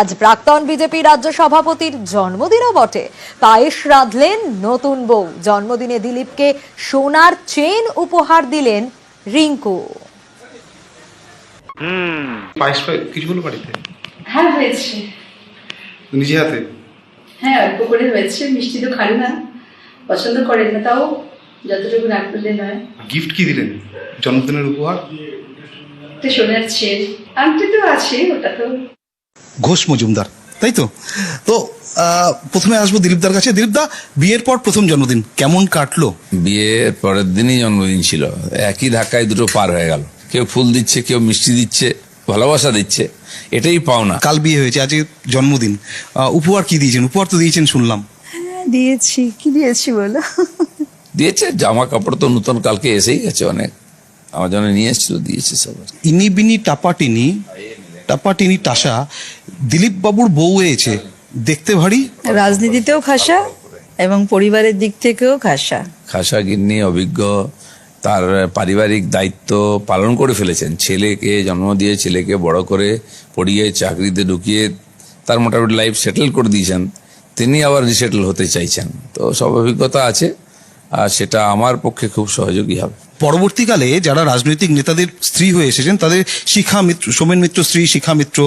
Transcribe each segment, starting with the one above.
আজ প্রাক্তন বিজেপি রাজ্য সভাপতির জন্মদিনও বটে। পায়েস রাঁধলেন নতুন বউ। জন্মদিনে দিলীপকে সোনার চেন উপহার দিলেন রিঙ্কু। পায়েস কিছু হলো বাড়িতে হ্যাঁ হয়েছে। নিজে হাতে? হ্যাঁ অল্প করে হয়েছে। মিষ্টি তো খান না। পছন্দ করেন না তাও। যতটুকু না করলে নয় গিফট কি দিলেন? জন্মদিনের উপহার? তো সোনার ছেল আংটি তো আছে ওটা তো ঘোষ মজুমদার তাই তো? তো প্রথমে আসব দিলীপদার কাছে। দিলীপদা বিয়ের পর প্রথম জন্মদিন কেমন কাটলো? বিয়ের পরের দিনই জন্মদিন ছিল। একই ধাক্কায় দুটো পার হয়ে গেল। কেউ ফুল দিচ্ছে কেউ মিষ্টি দিচ্ছে ভালোবাসা দিচ্ছে এটাই পাওনা। কাল বিয়ে হয়েছে আজকে জন্মদিন। উপহার কি দিয়েছেন? উপহার তো দিয়েছেন শুনলাম। হ্যাঁ দিয়েছি। কি দিয়েছি বলো? দিয়েছে জামা কাপড় তো নতুন কালকে এসেই গেছে অনেক। আমার জন্য নিয়ে এসেছিল দিয়েছে সবার। ইনি বিনি টাপাটিনি টাপাটিনি টাসা দিলীপ বাবুর বউ হয়েছে দেখতে ভারী? রাজনীতিতেও খাসা এবং পরিবারের দিক থেকেও খাসা। খাসা গিন্নি অভিজ্ঞ তার পারিবারিক দায়িত্ব পালন করে ফেলেছেন। ছেলেকে জন্ম দিয়ে ছেলেকে বড় করে পড়িয়ে চাকরিতে ঢুকিয়ে তার মোটামুটি লাইফ সেটেল করে দিয়েছেন। তিনি আবার রিসেটেল হতে চাইছেন। তো সব অভিজ্ঞতা আছে। সেটা আমার পক্ষে খুব সহযোগী হবে পরবর্তীকালে যারা রাজনৈতিক নেতাদের স্ত্রী হয়ে এসেছেন তাদের শিখা মিত্র সোমেন মিত্র স্ত্রী শিখা মিত্র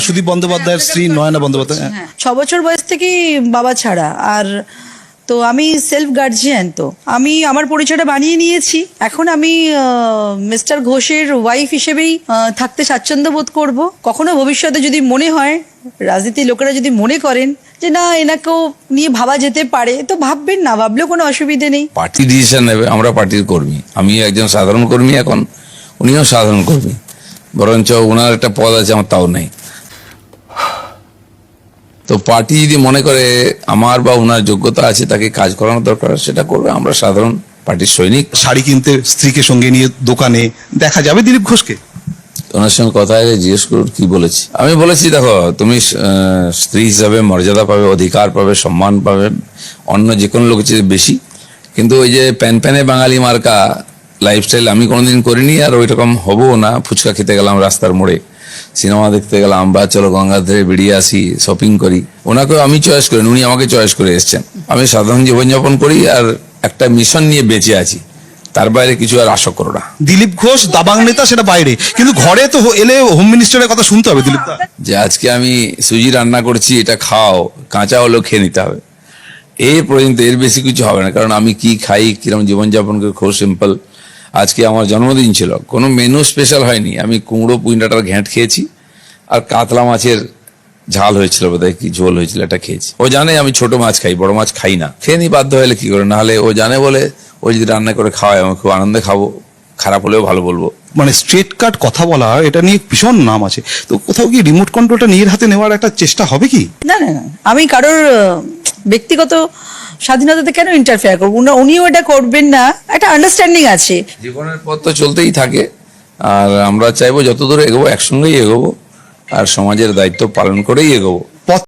সুদীপ বন্দ্যোপাধ্যায়ের স্ত্রী নয়না বন্দ্যোপাধ্যায় হ্যাঁ। ছ বছর বয়স থেকেই বাবা ছাড়া আর তো আমি সেলফ গার্জিয়ান তো আমি আমার পরিচয়টা বানিয়ে নিয়েছি। এখন আমি মিস্টার ঘোষের ওয়াইফ হিসেবেই থাকতে স্বাচ্ছন্দ্য বোধ করব। কখনো ভবিষ্যতে যদি মনে হয়, রাজনীতির লোকেরা যদি মনে করেন যে না, এনাকেও নিয়ে ভাবা যেতে পারে, তো ভাববেন না, ভাবলেও কোনো অসুবিধে নেই। পার্টি ডিসিশন নেবে, আমরা পার্টির কর্মী। আমি একজন সাধারণ কর্মী এখন, উনিও সাধারণ কর্মী। বরঞ্চ ওনার একটা পদ আছে, আমার তাও নেই। তো পার্টি যদি মনে করে আমার বা ওনার যোগ্যতা আছে তাকে কাজ করানো দরকার সেটা করবে। আমরা সাধারণ পার্টির সৈনিক। শাড়ি কিনতে স্ত্রীকে সঙ্গে নিয়ে দোকানে দেখা যাবে দিলীপ ঘোষকে? ওনার সঙ্গে কথা হলে জিজ্ঞেস করুন কি বলেছি। আমি বলেছি দেখো তুমি স্ত্রী হিসাবে মর্যাদা পাবে অধিকার পাবে সম্মান পাবে অন্য যে কোনো লোকের চেয়ে বেশি। কিন্তু ওই যে প্যান প্যানে বাঙালি মার্কা লাইফস্টাইল আমি কোনোদিন করিনি আর ওই রকম হব না। ফুচকা খেতে গেলাম রাস্তার মোড়ে। সিনেমা দেখতে গেলাম বা চলো গঙ্গা ধরে বেরিয়ে আসি শপিং করি। ওনাকেও আমি চয়েস করি উনি আমাকে চয়েস করে এসছেন। আমি সাধারণ জীবনযাপন করি আর একটা মিশন নিয়ে বেঁচে আছি। তার বাইরে কিছু আর আশা করো না। দিলীপ ঘোষ দাবাং নেতা সেটা বাইরে। কিন্তু ঘরে তো এলে হোম মিনিস্টারের কথা শুনতে হবে দিলীপ যে আজকে আমি সুজি রান্না করছি এটা খাও কাঁচা হলেও খেয়ে নিতে হবে। এর পর্যন্ত এর বেশি কিছু হবে না কারণ আমি কি খাই কীরকম জীবনযাপন করি খুব সিম্পল আজকে আমার জন্মদিন ছিল। কোনো মেনু স্পেশাল হয়নি। আমি কুমড়ো পুইন্ডাটার ঘ্যাঁট খেয়েছি আর কাতলা মাছের ঝাল হয়েছিল বোধহয় কি ঝোল হয়েছিল এটা খেয়েছি। ও জানে আমি ছোট মাছ খাই বড় মাছ খাই না। খেয়ে নি বাধ্য হলে কি করে? নাহলে ও জানে বলে ও যদি রান্না করে খাওয়ায় আমি খুব আনন্দে খাব। খারাপ হলেও ভালো বলব। মানে স্ট্রেট কাট কথা বলা এটা নিয়ে ভীষণ নাম আছে। তো কোথাও কি রিমোট কন্ট্রোলটা নিজের হাতে নেওয়ার একটা চেষ্টা হবে কি? না না না। আমি কারোর আহ, ব্যক্তিগত স্বাধীনতাতে কেন ইন্টারফেয়ার করব? না উনিও এটা করবেন না। একটা আন্ডারস্ট্যান্ডিং আছে। জীবনের পথ তো চলতেই থাকে। আর আমরা চাইব যত দূরে এগোবো, একসঙ্গেই এগোবো। আর সমাজের দায়িত্ব পালন করেই এগোবো।